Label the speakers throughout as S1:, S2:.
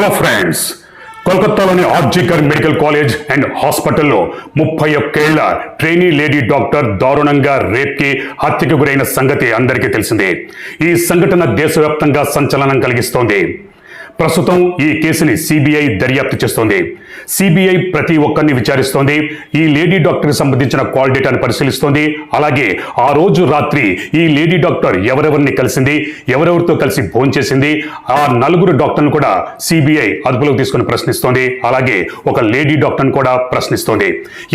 S1: Hello friends కోల్కతాలోని RG Kar medical college and హాస్పిటల్లో ముప్పై ఒక్కేళ్ళ ట్రైనీ లేడీ డాక్టర్ దారుణంగా రేప్కి హత్యకు గురైన సంగతి అందరికీ తెలిసిందే. ఈ సంఘటన దేశవ్యాప్తంగా సంచలనం కలిగిస్తోంది. ప్రస్తుతం ఈ కేసుని సిబిఐ దర్యాప్తు చేస్తోంది. సిబిఐ ప్రతి ఒక్కరిని విచారిస్తోంది. ఈ లేడీ డాక్టర్కి సంబంధించిన కాల్ డేటాను పరిశీలిస్తోంది. అలాగే ఆ రోజు రాత్రి ఈ లేడీ డాక్టర్ ఎవరెవరిని కలిసింది ఎవరెవరితో కలిసి ఫోన్ చేసింది ఆ నలుగురు డాక్టర్ను కూడా సిబిఐ అదుపులోకి తీసుకుని ప్రశ్నిస్తోంది. అలాగే ఒక లేడీ డాక్టర్ను కూడా ప్రశ్నిస్తోంది.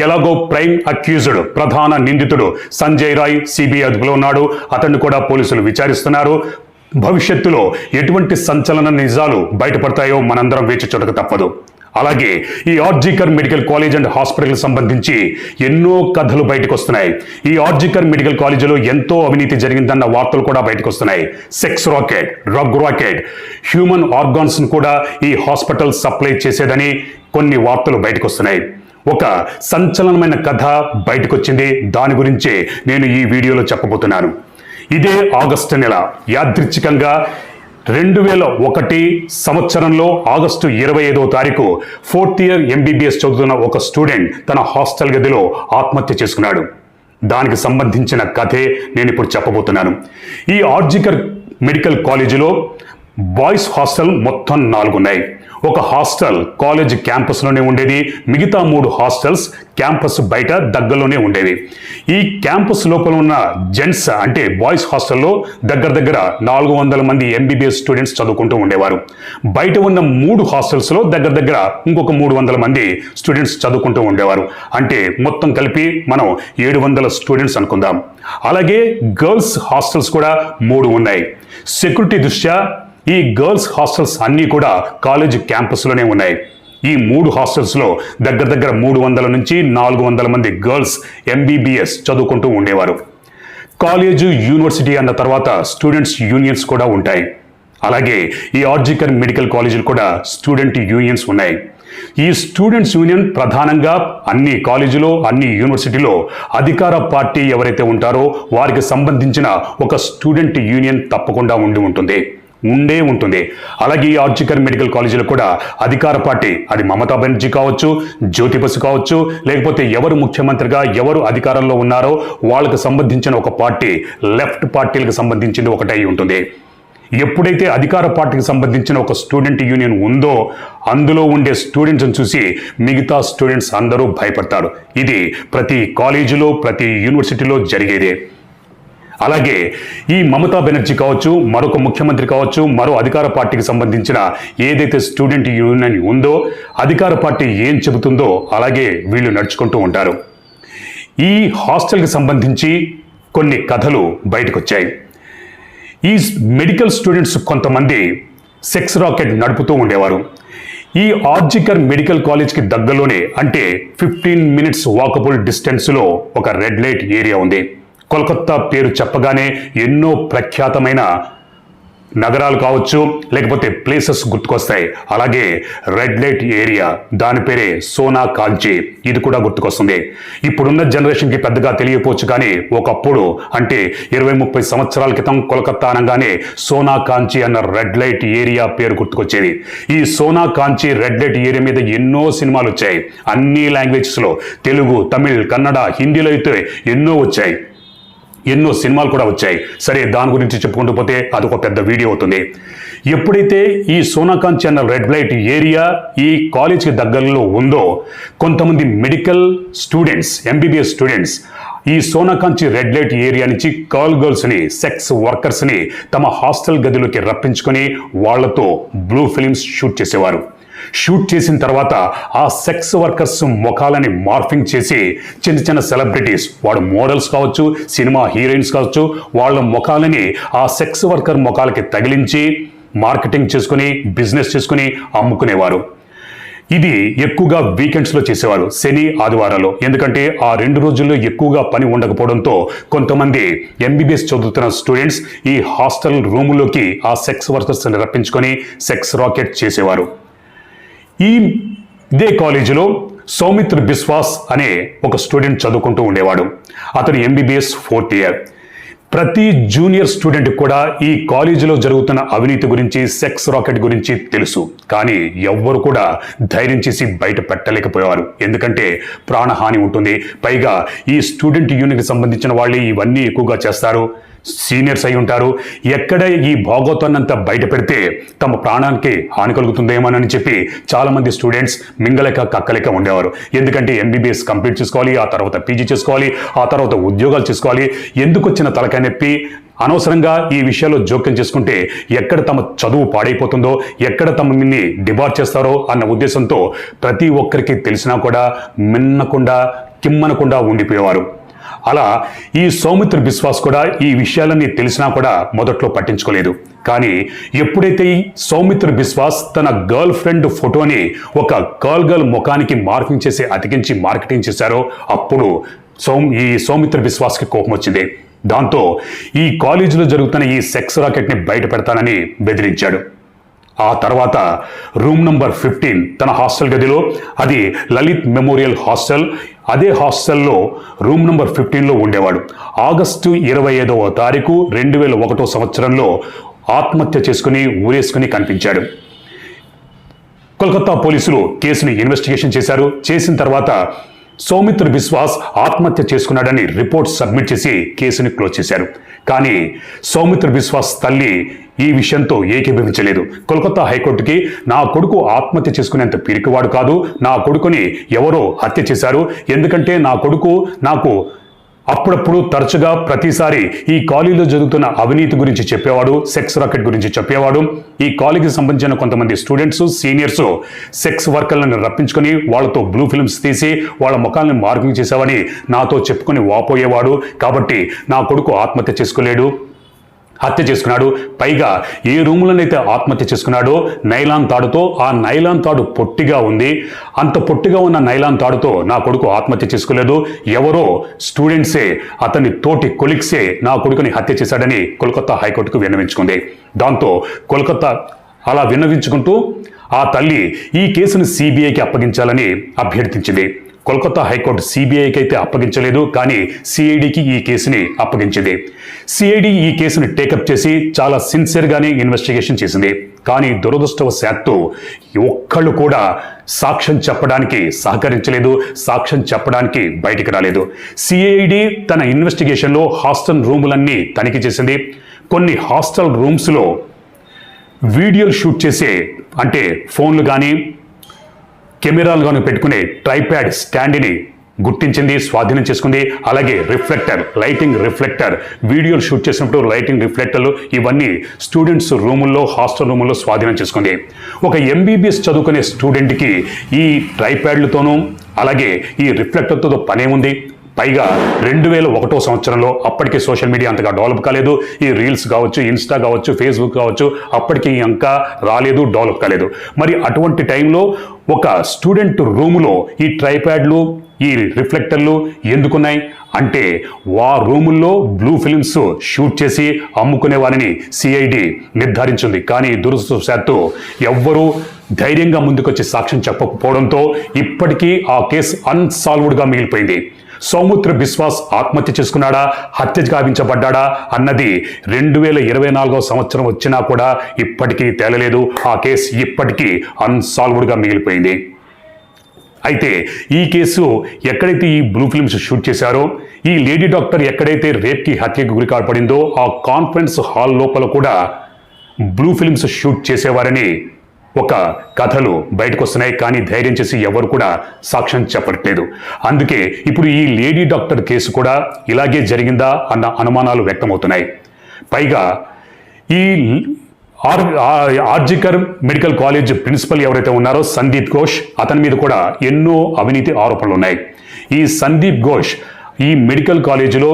S1: ఎలాగో ప్రైమ్ అక్యూజ్డ్ ప్రధాన నిందితుడు సంజయ్ రాయ్ సిబిఐ అదుపులో ఉన్నాడు. అతన్ని కూడా పోలీసులు విచారిస్తున్నారు. భవిష్యత్తులో ఎటువంటి సంచలన నిజాలు బయటపడతాయో మనందరం వేచి చూడక తప్పదు. అలాగే ఈ ఆర్జికర్ మెడికల్ కాలేజ్ అండ్ హాస్పిటల్కి సంబంధించి ఎన్నో కథలు బయటకు వస్తున్నాయి ఈ ఆర్జికర్ మెడికల్ కాలేజీలో ఎంతో అవినీతి జరిగిందన్న వార్తలు కూడా బయటకు వస్తున్నాయి sex racket drug racket human ఆర్గాన్స్ను కూడా ఈ హాస్పిటల్ సప్లై చేసేదని కొన్ని వార్తలు బయటకు వస్తున్నాయి ఒక సంచలనమైన కథ బయటకు వచ్చింది దాని గురించే నేను ఈ వీడియోలో చెప్పబోతున్నాను. ఇదే ఆగస్టు నెల. యాదృచ్ఛికంగా రెండు వేల ఒకటి సంవత్సరంలో ఆగస్టు ఇరవై ఐదో తారీఖు ఫోర్త్ ఇయర్ ఎంబీబీఎస్ చదువుతున్న ఒక స్టూడెంట్ తన హాస్టల్ గదిలో ఆత్మహత్య చేసుకున్నాడు. దానికి సంబంధించిన కథే నేను ఇప్పుడు చెప్పబోతున్నాను. ఈ ఆర్జికర్ మెడికల్ కాలేజీలో బాయ్స్ హాస్టల్ మొత్తం నాలుగు ఉన్నాయి ఒక హాస్టల్ కాలేజ్ క్యాంపస్లోనే ఉండేది. మిగతా మూడు హాస్టల్స్ క్యాంపస్ బయట దగ్గరలోనే ఉండేవి. ఈ క్యాంపస్ లోపల ఉన్న జెంట్స్ అంటే బాయ్స్ హాస్టల్లో దగ్గర దగ్గర నాలుగు వందల మంది ఎంబీబీఎస్ స్టూడెంట్స్ చదువుకుంటూ ఉండేవారు. బయట ఉన్న మూడు హాస్టల్స్లో దగ్గర దగ్గర ఇంకొక మూడు వందల మంది స్టూడెంట్స్ చదువుకుంటూ ఉండేవారు. అంటే మొత్తం కలిపి మనం ఏడు వందల స్టూడెంట్స్ అనుకుందాం. అలాగే గర్ల్స్ హాస్టల్స్ కూడా మూడు ఉన్నాయి. సెక్యూరిటీ దృష్ట్యా ఈ గర్ల్స్ హాస్టల్స్ అన్నీ కూడా కాలేజ్ క్యాంపస్లోనే ఉన్నాయి. ఈ మూడు హాస్టల్స్లో దగ్గర దగ్గర మూడు వందల నుంచి నాలుగు వందల మంది గర్ల్స్ ఎంబీబీఎస్ చదువుకుంటూ ఉండేవారు. కాలేజు యూనివర్సిటీ అన్న తర్వాత స్టూడెంట్స్ యూనియన్స్ కూడా ఉంటాయి. అలాగే ఈ ఆర్జికర్ మెడికల్ కాలేజీలు కూడా స్టూడెంట్ యూనియన్స్ ఉన్నాయి. ఈ స్టూడెంట్స్ యూనియన్ ప్రధానంగా అన్ని కాలేజీలో అన్ని యూనివర్సిటీలో అధికార పార్టీ ఎవరైతే ఉంటారో వారికి సంబంధించిన ఒక స్టూడెంట్ యూనియన్ తప్పకుండా ఉండి ఉంటుంది. ఉండే ఉంటుంది. అలాగే ఈ ఆర్జికర్ మెడికల్ కాలేజీలో కూడా అధికార పార్టీ అది మమతా బెనర్జీ కావచ్చు జ్యోతి బసు కావచ్చు లేకపోతే ఎవరు ముఖ్యమంత్రిగా ఎవరు అధికారంలో ఉన్నారో వాళ్ళకు సంబంధించిన ఒక పార్టీ లెఫ్ట్ పార్టీలకు సంబంధించింది ఒకటై ఉంటుంది. ఎప్పుడైతే అధికార పార్టీకి సంబంధించిన ఒక స్టూడెంట్ యూనియన్ ఉందో అందులో ఉండే స్టూడెంట్స్ని చూసి మిగతా స్టూడెంట్స్ అందరూ భయపడతారు. ఇది ప్రతి కాలేజీలో ప్రతి యూనివర్సిటీలో జరిగేదే. అలాగే ఈ మమతా బెనర్జీ కావచ్చు మరొక ముఖ్యమంత్రి కావచ్చు మరో అధికార పార్టీకి సంబంధించిన ఏదైతే స్టూడెంట్ యూనియన్ ఉందో అధికార పార్టీ ఏం చెబుతుందో అలాగే వీళ్ళు నడుచుకుంటూ ఉంటారు. ఈ హాస్టల్కి సంబంధించి కొన్ని కథలు బయటకు వచ్చాయి ఈ మెడికల్ స్టూడెంట్స్ కొంతమంది సెక్స్ రాకెట్ నడుపుతూ ఉండేవారు. ఈ ఆర్జికర్ మెడికల్ కాలేజ్కి దగ్గరలోనే అంటే ఫిఫ్టీన్ మినిట్స్ వాకబుల్ డిస్టెన్స్లో ఒక రెడ్ లైట్ ఏరియా ఉంది. కోల్కత్తా పేరు చెప్పగానే ఎన్నో ప్రఖ్యాతమైన నగరాలు కావచ్చు లేకపోతే ప్లేసెస్ గుర్తుకొస్తాయి. అలాగే రెడ్ లైట్ ఏరియా దాని పేరే సోనా కాంచి ఇది కూడా గుర్తుకొస్తుంది. ఇప్పుడున్న జనరేషన్కి పెద్దగా తెలియపోవచ్చు కానీ ఒకప్పుడు అంటే ఇరవై ముప్పై సంవత్సరాల క్రితం కోల్కత్తా అనగానే సోనా కాంచి అన్న రెడ్ లైట్ ఏరియా పేరు గుర్తుకొచ్చేది. ఈ సోనా కాంచి రెడ్ లైట్ ఏరియా మీద ఎన్నో సినిమాలు వచ్చాయి. అన్ని లాంగ్వేజెస్లో తెలుగు తమిళ్ కన్నడ హిందీలో అయితే ఎన్నో వచ్చాయి. ఎన్నో సినిమాలు కూడా వచ్చాయి. సరే దాని గురించి చెప్పుకుంటూ పోతే అదొక పెద్ద వీడియో అవుతుంది. ఎప్పుడైతే ఈ సోనాకాంత్ ఛానల్ రెడ్ లైట్ ఏరియా ఈ కాలేజ్కి దగ్గరలో ఉందో కొంతమంది మెడికల్ స్టూడెంట్స్ ఎంబీబీఎస్ స్టూడెంట్స్ ఈ సోనాకాంచి రెడ్ లైట్ ఏరియా నుంచి కాల్ గర్ల్స్ని సెక్స్ వర్కర్స్ని తమ హాస్టల్ గదిలోకి రప్పించుకొని వాళ్ళతో బ్లూ ఫిలిమ్స్ షూట్ చేసేవారు. షూట్ చేసిన తర్వాత ఆ సెక్స్ వర్కర్స్ ముఖాలని మార్ఫింగ్ చేసి చిన్న చిన్న సెలబ్రిటీస్ వాడు మోడల్స్ కావచ్చు సినిమా హీరోయిన్స్ కావచ్చు వాళ్ళ ముఖాలని ఆ సెక్స్ వర్కర్ ముఖాలకి తగిలించి మార్కెటింగ్ చేసుకుని బిజినెస్ చేసుకుని అమ్ముకునేవారు. ఇది ఎక్కువగా వీకెండ్స్లో చేసేవారు శని ఆదివారాలు. ఎందుకంటే ఆ రెండు రోజుల్లో ఎక్కువగా పని ఉండకపోవడంతో కొంతమంది ఎంబీబీఎస్ చదువుతున్న స్టూడెంట్స్ ఈ హాస్టల్ రూములోకి ఆ సెక్స్ వర్కర్స్ని రప్పించుకొని సెక్స్ రాకెట్ చేసేవారు. ఈ ఇదే కాలేజీలో సౌమిత్ర బిస్వాస్ అనే ఒక స్టూడెంట్ చదువుకుంటూ ఉండేవాడు. అతను ఎంబీబీఎస్ ఫోర్త్ ఇయర్ ప్రతి జూనియర్ స్టూడెంట్ కూడా ఈ కాలేజీలో జరుగుతున్న అవినీతి గురించి సెక్స్ రాకెట్ గురించి తెలుసు. కానీ ఎవ్వరు కూడా ధైర్యం చేసి బయట పెట్టలేకపోయేవారు. ఎందుకంటే ప్రాణహాని ఉంటుంది. పైగా ఈ స్టూడెంట్ యూనియన్కి సంబంధించిన వాళ్ళు ఇవన్నీ ఎక్కువగా చేస్తారు. సీనియర్స్ అయి ఉంటారు. ఎక్కడ ఈ భాగోతాన్నంత బయట పెడితే తమ ప్రాణానికి హాని కలుగుతుందేమోనని చెప్పి చాలామంది స్టూడెంట్స్ మింగలేక కక్కలేక ఉండేవారు. ఎందుకంటే ఎంబీబీఎస్ కంప్లీట్ చేసుకోవాలి ఆ తర్వాత పీజీ చేసుకోవాలి ఆ తర్వాత ఉద్యోగాలు చేసుకోవాలి. ఎందుకు వచ్చిన తలకాయ నొప్పి? అనవసరంగా ఈ విషయాల్లో జోక్యం చేసుకుంటే ఎక్కడ తమ చదువు పాడైపోతుందో ఎక్కడ తమని డిబార్ చేస్తారో అన్న ఉద్దేశంతో ప్రతి ఒక్కరికి తెలిసినా కూడా మిన్నకుండా కిమ్మనకుండా ఉండిపోయేవారు. అలా ఈ సౌమిత్ర బిశ్వాస్ కూడా ఈ విషయాలన్నీ తెలిసినా కూడా మొదట్లో పట్టించుకోలేదు. కానీ ఎప్పుడైతే ఈ సౌమిత్ర బిశ్వాస్ తన గర్ల్ ఫ్రెండ్ ఫోటోని ఒక గర్ల్ గర్ల్ ముఖానికి మార్కింగ్ చేసి అతికించి మార్కెటింగ్ చేశారో అప్పుడు సౌ ఈ సౌమిత్ర బిశ్వాస్కి కోపం వచ్చింది. దాంతో ఈ కాలేజీలో జరుగుతున్న ఈ సెక్స్ రాకెట్ని బయట పెడతానని బెదిరించాడు. ఆ తర్వాత రూమ్ నంబర్ ఫిఫ్టీన్ తన హాస్టల్ గదిలో అది లలిత్ మెమోరియల్ హాస్టల్ అదే హాస్టల్లో రూమ్ నెంబర్ ఫిఫ్టీన్లో ఉండేవాడు. ఆగస్టు ఇరవై ఐదవ తారీఖు రెండు వేల ఒకటో సంవత్సరంలో ఆత్మహత్య చేసుకుని ఊరేసుకుని కనిపించాడు. కోల్కతా పోలీసులు కేసుని ఇన్వెస్టిగేషన్ చేశారు. చేసిన తర్వాత సౌమిత్ర బిశ్వాస్ ఆత్మహత్య చేసుకున్నాడని రిపోర్ట్ సబ్మిట్ చేసి కేసుని క్లోజ్ చేశారు. కానీ సౌమిత్ర బిశ్వాస్ తల్లి ఈ విషయంతో ఏకీభవించలేదు. కోల్కతా హైకోర్టుకి నా కొడుకు ఆత్మహత్య చేసుకునేంత పిరికివాడు కాదు. నా కొడుకుని ఎవరో హత్య చేశారు. ఎందుకంటే నా కొడుకు నాకు అప్పుడప్పుడు తరచుగా ప్రతిసారి ఈ కాలేజీలో జరుగుతున్న అవినీతి గురించి చెప్పేవాడు సెక్స్ రాకెట్ గురించి చెప్పేవాడు. ఈ కాలేజీకి సంబంధించిన కొంతమంది స్టూడెంట్స్ సీనియర్స్ సెక్స్ వర్కర్లను రప్పించుకొని వాళ్ళతో బ్లూ ఫిల్మ్స్ తీసి వాళ్ళ ముఖాలను మార్కింగ్ చేసావని నాతో చెప్పుకొని వాపోయేవాడు. కాబట్టి నా కొడుకు ఆత్మహత్య చేసుకోలేడు. హత్య చేసుకున్నాడు. పైగా ఏ రూములనైతే ఆత్మహత్య చేసుకున్నాడో నైలాన్ తాడుతో ఆ నైలాన్ తాడు పొట్టిగా ఉంది. అంత పొట్టిగా ఉన్న నైలాన్ తాడుతో నా కొడుకు ఆత్మహత్య చేసుకోలేదు. ఎవరో స్టూడెంట్సే అతని తోటి కొలిక్సే నా కొడుకుని హత్య చేశాడని కోల్కతా హైకోర్టుకు విన్నవించుకుంది. దాంతో కోల్కతా అలా విన్నవించుకుంటూ ఆ తల్లి ఈ కేసును సిబిఐకి అప్పగించాలని అభ్యర్థించింది. కోల్కతా హైకోర్టు సిబిఐకి అయితే అప్పగించలేదు కానీ సిఐడికి ఈ కేసుని అప్పగించింది. సిఐడి ఈ కేసుని టేకప్ చేసి చాలా సిన్సియర్గానే ఇన్వెస్టిగేషన్ చేసింది. కానీ దురదృష్టవశాత్తు ఒక్కళ్ళు కూడా సాక్ష్యం చెప్పడానికి సహకరించలేదు సాక్ష్యం చెప్పడానికి బయటికి రాలేదు. సిఐడి తన ఇన్వెస్టిగేషన్లో హాస్టల్ రూములన్నీ తనిఖీ చేసింది. కొన్ని హాస్టల్ రూమ్స్లో వీడియోలు షూట్ చేసే అంటే ఫోన్లు కానీ కెమెరాలు పెట్టుకునే ట్రైప్యాడ్ స్టాండ్ని గుర్తించింది స్వాధీనం చేసుకుంది. అలాగే రిఫ్లెక్టర్ లైటింగ్ రిఫ్లెక్టర్ వీడియోలు షూట్ చేసినప్పుడు లైటింగ్ రిఫ్లెక్టర్లు ఇవన్నీ స్టూడెంట్స్ రూముల్లో హాస్టల్ రూముల్లో స్వాధీనం చేసుకుంది. ఒక ఎంబీబీఎస్ చదువుకునే స్టూడెంట్కి ఈ ట్రైప్యాడ్లతోనూ అలాగే ఈ రిఫ్లెక్టర్తో పనే ఉంది పైగా రెండు వేల ఒకటో సంవత్సరంలో అప్పటికే సోషల్ మీడియా అంతగా డెవలప్ కాలేదు. ఈ రీల్స్ కావచ్చు ఇన్స్టా కావచ్చు ఫేస్బుక్ కావచ్చు అప్పటికి ఇంకా రాలేదు డెవలప్ కాలేదు. మరి అటువంటి టైంలో ఒక స్టూడెంట్ రూములో ఈ ట్రైప్యాడ్లు ఈ రిఫ్లెక్టర్లు ఎందుకున్నాయి? అంటే వా రూముల్లో బ్లూ ఫిల్మ్స్ షూట్ చేసి అమ్ముకునే వారిని సిఐడి నిర్ధారించింది. కానీ దురదృష్టవశాత్తు ఎవ్వరూ ధైర్యంగా ముందుకొచ్చి సాక్ష్యం చెప్పకపోవడంతో ఇప్పటికీ ఆ కేసు అన్సాల్వ్డ్గా మిగిలిపోయింది. సౌముత్ర బిశ్వాస్ ఆత్మహత్య చేసుకున్నాడా? హత్య గావించబడ్డాడా? అన్నది రెండు వేల ఇరవై నాలుగో సంవత్సరం వచ్చినా కూడా ఇప్పటికీ తేలలేదు. ఆ కేసు ఇప్పటికీ అన్సాల్వ్డ్గా మిగిలిపోయింది. అయితే ఈ కేసు ఎక్కడైతే ఈ బ్లూ ఫిల్మ్స్ షూట్ చేశారో ఈ లేడీ డాక్టర్ ఎక్కడైతే రేప్కి హత్యకు గురి కాపడిందో ఆ కాన్ఫరెన్స్ హాల్ లోపల కూడా బ్లూ ఫిల్మ్స్ షూట్ చేసేవారని ఒక కథలు బయటకు వస్తున్నాయి కానీ ధైర్యం చేసి ఎవరు కూడా సాక్ష్యం చెప్పట్లేదు. అందుకే ఇప్పుడు ఈ లేడీ డాక్టర్ కేసు కూడా ఇలాగే జరిగిందా అన్న అనుమానాలు వ్యక్తమవుతున్నాయి. పైగా ఈ R RG Kar medical college principal ఎవరైతే ఉన్నారో సందీప్ ఘోష్ అతని మీద కూడా ఎన్నో అవినీతి ఆరోపణలు ఉన్నాయి ఈ సందీప్ ఘోష్ ఈ మెడికల్ కాలేజీలో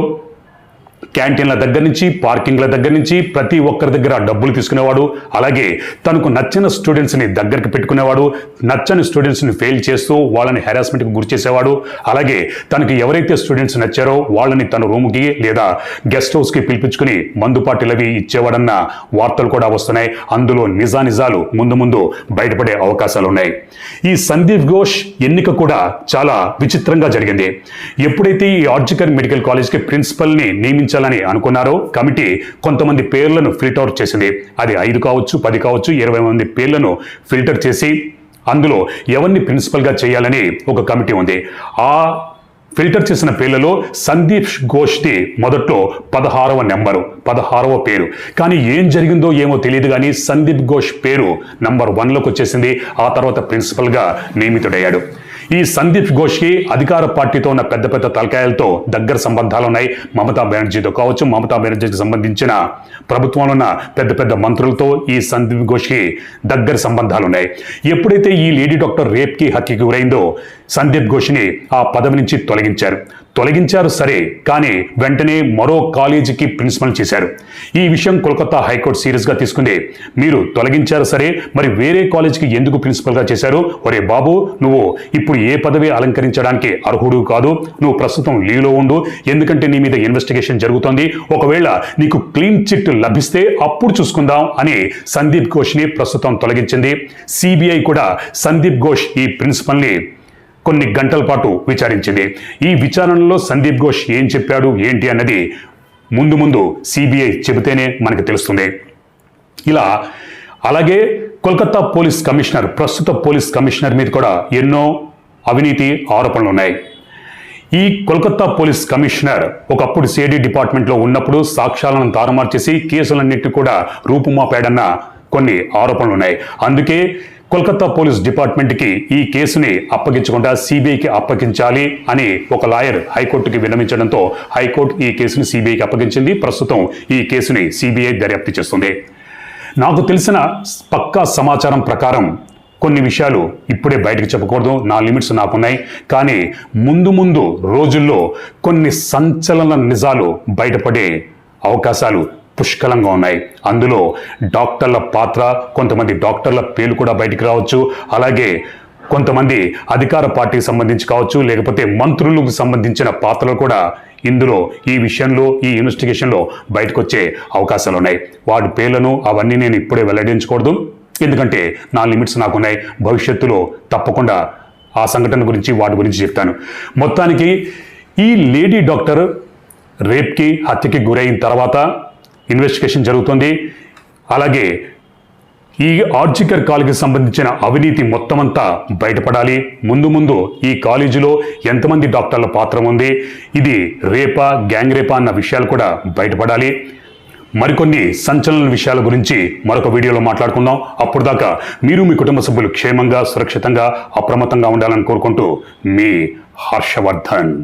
S1: క్యాంటీన్ల దగ్గర నుంచి పార్కింగ్ల దగ్గర నుంచి ప్రతి ఒక్కరి దగ్గర డబ్బులు తీసుకునేవాడు. అలాగే తనకు నచ్చిన స్టూడెంట్స్ని దగ్గరికి పెట్టుకునేవాడు. నచ్చని స్టూడెంట్స్ని ఫెయిల్ చేస్తూ వాళ్ళని హెరాస్మెంట్కి గురి చేసేవాడు. అలాగే తనకు ఎవరైతే స్టూడెంట్స్ నచ్చారో వాళ్ళని తన రూమ్కి లేదా గెస్ట్ హౌస్కి పిలిపించుకుని మందు ఇచ్చేవాడన్న వార్తలు కూడా వస్తున్నాయి. అందులో నిజానిజాలు ముందు ముందు బయటపడే అవకాశాలు ఉన్నాయి ఈ సందీప్ ఘోష్ ఎన్నిక కూడా చాలా విచిత్రంగా జరిగింది. ఎప్పుడైతే ఈ ఆర్జికర్ మెడికల్ కాలేజ్కి ప్రిన్సిపల్ని నియమించాలి తొలగించాలని అనుకున్నారో కమిటీ కొంతమంది పేర్లను ఫిల్టర్ చేసింది. అది ఐదు కావచ్చు పది కావచ్చు ఇరవై మంది పేర్లను ఫిల్టర్ చేసి అందులో ఎవరిని ప్రిన్సిపల్గా చేయాలని ఒక కమిటీ ఉంది. ఆ ఫిల్టర్ చేసిన పేర్లలో సందీప్ ఘోష్ది మొదట్లో పదహారవ నెంబరు పదహారవ పేరు. కానీ ఏం జరిగిందో ఏమో తెలియదు కానీ సందీప్ ఘోష్ పేరు నంబర్ వన్లోకి వచ్చేసింది. ఆ తర్వాత ప్రిన్సిపల్గా నియమితుడయ్యాడు. ఈ సందీప్ ఘోష్కి అధికార పార్టీతో ఉన్న పెద్ద పెద్ద తలకాయలతో దగ్గర సంబంధాలు ఉన్నాయి. మమతా బెనర్జీతో కావచ్చు మమతా బెనర్జీకి సంబంధించిన ప్రభుత్వంలో ఉన్న పెద్ద పెద్ద మంత్రులతో ఈ సందీప్ ఘోష్కి దగ్గర సంబంధాలు ఉన్నాయి. ఎప్పుడైతే ఈ లేడీ డాక్టర్ రేప్కి హత్యకి గురైందో సందీప్ ఘోష్ని ఆ పదవి నుంచి తొలగించారు. తొలగించారు సరే. కానీ వెంటనే మరో కాలేజీకి ప్రిన్సిపల్ చేశారు. ఈ విషయం కోల్కతా హైకోర్టు సీరియస్గా తీసుకుంది. మీరు తొలగించారు సరే. మరి వేరే కాలేజీకి ఎందుకు ప్రిన్సిపల్గా చేశారు? ఒరే బాబు నువ్వు ఇప్పుడు ఏ పదవి అలంకరించడానికి అర్హుడు కాదు. నువ్వు ప్రస్తుతం లీవ్లో ఉండు. ఎందుకంటే నీ మీద ఇన్వెస్టిగేషన్ జరుగుతోంది. ఒకవేళ నీకు క్లీన్ చిట్ లభిస్తే అప్పుడు చూసుకుందాం అని సందీప్ ఘోష్ని ప్రస్తుతం తొలగించింది. సిబిఐ కూడా సందీప్ ఘోష్ ఈ ప్రిన్సిపల్ని కొన్ని గంటల పాటు విచారించింది. ఈ విచారణలో సందీప్ ఘోష్ ఏం చెప్పాడు ఏంటి అన్నది ముందు ముందు సిబిఐ చెబితేనే మనకు తెలుస్తుంది. ఇలా అలాగే కోల్కతా పోలీస్ కమిషనర్ ప్రస్తుత పోలీస్ కమిషనర్ మీద కూడా ఎన్నో అవినీతి ఆరోపణలు ఉన్నాయి. ఈ కోల్కతా పోలీస్ కమిషనర్ ఒకప్పుడు సిఐడి డిపార్ట్మెంట్లో ఉన్నప్పుడు సాక్ష్యాలను తారుమారు చేసి కేసులన్నింటినీ కూడా రూపుమాపాడన్న కొన్ని ఆరోపణలు ఉన్నాయి. అందుకే కోల్కతా పోలీస్ డిపార్ట్మెంట్కి ఈ కేసుని అప్పగించకుండా సిబిఐకి అప్పగించాలి అని ఒక లాయర్ హైకోర్టుకి విన్నవించడంతో హైకోర్టు ఈ కేసుని సిబిఐకి అప్పగించింది. ప్రస్తుతం ఈ కేసుని సిబిఐ దర్యాప్తు చేస్తుంది. నాకు తెలిసిన పక్కా సమాచారం ప్రకారం కొన్ని విషయాలు ఇప్పుడే బయటకు చెప్పకూడదు. నా లిమిట్స్ నాకున్నాయి. కానీ ముందు ముందు రోజుల్లో కొన్ని సంచలన నిజాలు బయటపడే అవకాశాలు పుష్కలంగా ఉన్నాయి. అందులో డాక్టర్ల పాత్ర కొంతమంది డాక్టర్ల పేర్లు కూడా బయటికి రావచ్చు. అలాగే కొంతమంది అధికార పార్టీకి సంబంధించి కావచ్చు లేకపోతే మంత్రులకు సంబంధించిన పాత్రలు కూడా ఇందులో ఈ విషయంలో ఈ ఇన్వెస్టిగేషన్లో బయటకు వచ్చే అవకాశాలు ఉన్నాయి వాటి పేర్లను అవన్నీ నేను ఇప్పుడే వెల్లడించకూడదు. ఎందుకంటే నా లిమిట్స్ నాకున్నాయి. భవిష్యత్తులో తప్పకుండా ఆ సంఘటన గురించి వాటి గురించి చెప్తాను. మొత్తానికి ఈ లేడీ డాక్టర్ రేప్కి హత్యకి గురైన తర్వాత ఇన్వెస్టిగేషన్ జరుగుతుంది. అలాగే ఈ ఆర్జికర్ కాలేజీకి సంబంధించిన అవినీతి మొత్తం అంతా బయటపడాలి. ముందు ముందు ఈ కాలేజీలో ఎంతమంది డాక్టర్ల పాత్ర ఉంది? ఇది రేపా గ్యాంగ్ రేపా అన్న విషయాలు కూడా బయటపడాలి. మరికొన్ని సంచలన విషయాల గురించి మరొక వీడియోలో మాట్లాడుకుందాం. అప్పుడు దాకా మీరు మీ కుటుంబ సభ్యులు క్షేమంగా సురక్షితంగా అప్రమత్తంగా ఉండాలని కోరుకుంటూ మీ హర్షవర్ధన్.